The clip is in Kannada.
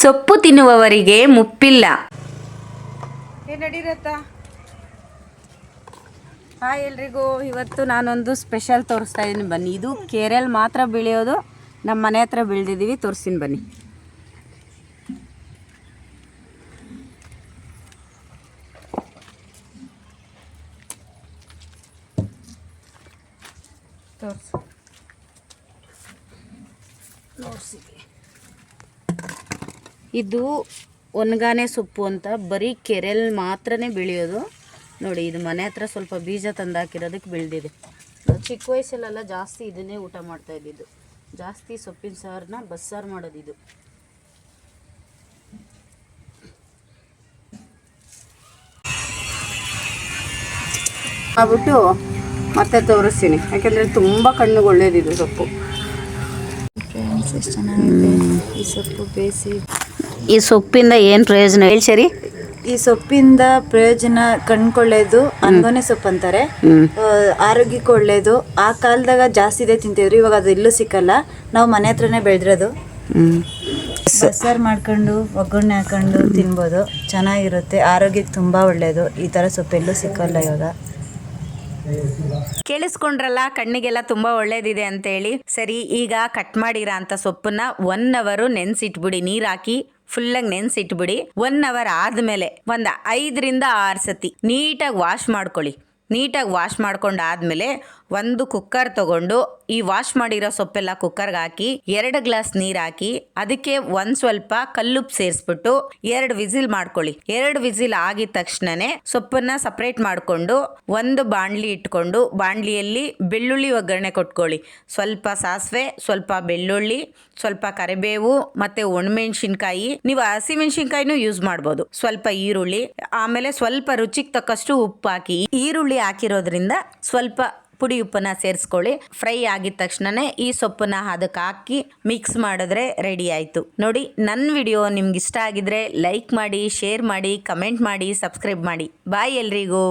ಸೊಪ್ಪು ತಿನ್ನುವವರಿಗೆ ಮುಪ್ಪಿಲ್ಲ. ಹಾಯ್ ಎಲ್ರಿಗೂ. ಇವತ್ತು ನಾನೊಂದು ಸ್ಪೆಷಲ್ ತೋರಿಸ್ತಾ ಇದ್ದೀನಿ ಬನ್ನಿ, ಇದು ಕೇರಲ್ ಮಾತ್ರ ಬೆಳೆಯೋದು. ನಮ್ಮ ಮನೆ ಹತ್ರ ಬೆಳೆದಿದ್ದೀವಿ ತೋರಿಸ್ತೀನಿ ಬನ್ನಿ. ತೋರಿಸು. ಇದು ಒನ್ಗಾನೆ ಸೊಪ್ಪು ಅಂತ. ಬರೀ ಕೆರೆಲ್ ಮಾತ್ರನೇ ಬೆಳೆಯೋದು. ನೋಡಿ, ಇದು ಮನೆ ಹತ್ರ ಸ್ವಲ್ಪ ಬೀಜ ತಂದಾಕಿರೋದಕ್ಕೆ ಬೆಳೆದಿದೆ. ಚಿಕ್ಕ ವಯಸ್ಸಲ್ಲೆಲ್ಲ ಜಾಸ್ತಿ ಇದನ್ನೇ ಊಟ ಮಾಡ್ತಾ ಇದ್ದಿದ್ದು. ಜಾಸ್ತಿ ಸೊಪ್ಪಿನ ಸಾರನ್ನ ಬಸ್ಸಾರು ಮಾಡೋದು ಇದು. ಆಗ್ಬಿಟ್ಟು ಮತ್ತೆ ತೋರಿಸ್ತೀನಿ. ಯಾಕೆಂದರೆ ತುಂಬ ಕಣ್ಣು ಒಳ್ಳೇದಿದು ಸೊಪ್ಪು. ಚೆನ್ನಾಗಿದೆ. ಈ ಸೊಪ್ಪು ಬೇಯಿಸಿ ಈ ಸೊಪ್ಪಿಂದ ಏನು ಪ್ರಯೋಜನ? ಹೇಳಿ ಸರಿ ಈ ಸೊಪ್ಪಿಂದ ಪ್ರಯೋಜನ ಕಣ್ಕೊಳ್ಳೇದು ಅನ್ಗೊನೆ ಸೊಪ್ಪು ಅಂತಾರೆ. ಆರೋಗ್ಯಕ್ಕೆ ಒಳ್ಳೇದು. ಆ ಕಾಲದಾಗ ಜಾಸ್ತಿ ಇದೆ ತಿಂತಿದ್ರು ಇವಾಗ ಅದು ಇಲ್ಲೂ ಸಿಕ್ಕಲ್ಲ. ನಾವು ಮನೆ ಹತ್ರನೇ ಬೆಳೆದಿರೋದು. ಬಸ್ಸಾರು ಮಾಡ್ಕೊಂಡು ಒಗ್ಗರಣೆ ಹಾಕೊಂಡು ತಿನ್ಬೋದು. ಚೆನ್ನಾಗಿರುತ್ತೆ. ಆರೋಗ್ಯಕ್ಕೆ ತುಂಬ ಒಳ್ಳೇದು. ಈ ಥರ ಸೊಪ್ಪು ಎಲ್ಲೂ ಸಿಕ್ಕಲ್ಲ ಇವಾಗ. ಕೇಳಿಸ್ಕೊಂಡ್ರಲ್ಲ ಕಣ್ಣಿಗೆಲ್ಲ ತುಂಬಾ ಒಳ್ಳೇದಿದೆ ಅಂತೇಳಿ. ಸರಿ ಈಗ ಕಟ್ ಮಾಡಿರೋ ಅಂತ ಸೊಪ್ಪನ್ನ ಒನ್ ಅವರು ನೆನೆಸಿಟ್ಬಿಡಿ ನೀರ್ ಹಾಕಿ. ಫುಲ್ಲಾಗಿ ನೆನ್ಸಿಟ್ಬಿಡಿ. ಒನ್ ಅವರ್ ಆದ್ಮೇಲೆ ಒಂದ್ ಐದರಿಂದ ಆರು ಸತಿ ನೀಟಾಗಿ ವಾಶ್ ಮಾಡ್ಕೊಳ್ಳಿ. ನೀಟಾಗಿ ವಾಶ್ ಮಾಡ್ಕೊಂಡು ಆದ್ಮೇಲೆ ಒಂದು ಕುಕ್ಕರ್ ತಗೊಂಡು ಈ ವಾಶ್ ಮಾಡಿರೋ ಸೊಪ್ಪೆಲ್ಲ ಕುಕ್ಕರ್ಗೆ ಹಾಕಿ, ಎರಡು ಗ್ಲಾಸ್ ನೀರು ಹಾಕಿ, ಅದಕ್ಕೆ ಒಂದ್ ಸ್ವಲ್ಪ ಕಲ್ಲುಪ್ಪು ಸೇರಿಸ್ಬಿಟ್ಟು ಎರಡು ವಿಸಿಲ್ ಮಾಡ್ಕೊಳ್ಳಿ. ಎರಡು ವಿಸಿಲ್ ಆಗಿದ ತಕ್ಷಣನೇ ಸೊಪ್ಪನ್ನ ಸಪ್ರೇಟ್ ಮಾಡಿಕೊಂಡು ಒಂದು ಬಾಣಲಿ ಇಟ್ಕೊಂಡು, ಬಾಣಲಿಯಲ್ಲಿ ಬೆಳ್ಳುಳ್ಳಿ ಒಗ್ಗರಣೆ ಕೊಟ್ಕೊಳ್ಳಿ. ಸ್ವಲ್ಪ ಸಾಸಿವೆ, ಸ್ವಲ್ಪ ಬೆಳ್ಳುಳ್ಳಿ, ಸ್ವಲ್ಪ ಕರಿಬೇವು ಮತ್ತೆ ಒಣಮೆಣಸಿನ್ಕಾಯಿ. ನೀವು ಹಸಿಮೆಣಸಿನ್ಕಾಯಿನೂ ಯೂಸ್ ಮಾಡ್ಬೋದು. ಸ್ವಲ್ಪ ಈರುಳ್ಳಿ, ಆಮೇಲೆ ಸ್ವಲ್ಪ ರುಚಿಗೆ ತಕ್ಕಷ್ಟು ಉಪ್ಪು ಹಾಕಿ. ಈರುಳ್ಳಿ ಹಾಕಿರೋದ್ರಿಂದ ಸ್ವಲ್ಪ ಪುಡಿ ಉಪ್ಪನ್ನ ಸೇರಿಸ್ಕೊಳ್ಳಿ. ಫ್ರೈ ಆಗಿದ ತಕ್ಷಣನೇ ಈ ಸೊಪ್ಪನ್ನ ಅದಕ್ಕೆ ಹಾಕಿ ಮಿಕ್ಸ್ ಮಾಡಿದ್ರೆ ರೆಡಿ ಆಯಿತು. ನೋಡಿ ನನ್ನ ವಿಡಿಯೋ ನಿಮ್ಗೆ ಇಷ್ಟ ಆಗಿದ್ರೆ ಲೈಕ್ ಮಾಡಿ, ಶೇರ್ ಮಾಡಿ, ಕಮೆಂಟ್ ಮಾಡಿ, ಸಬ್ಸ್ಕ್ರೈಬ್ ಮಾಡಿ. ಬಾಯ್ ಎಲ್ರಿಗೂ.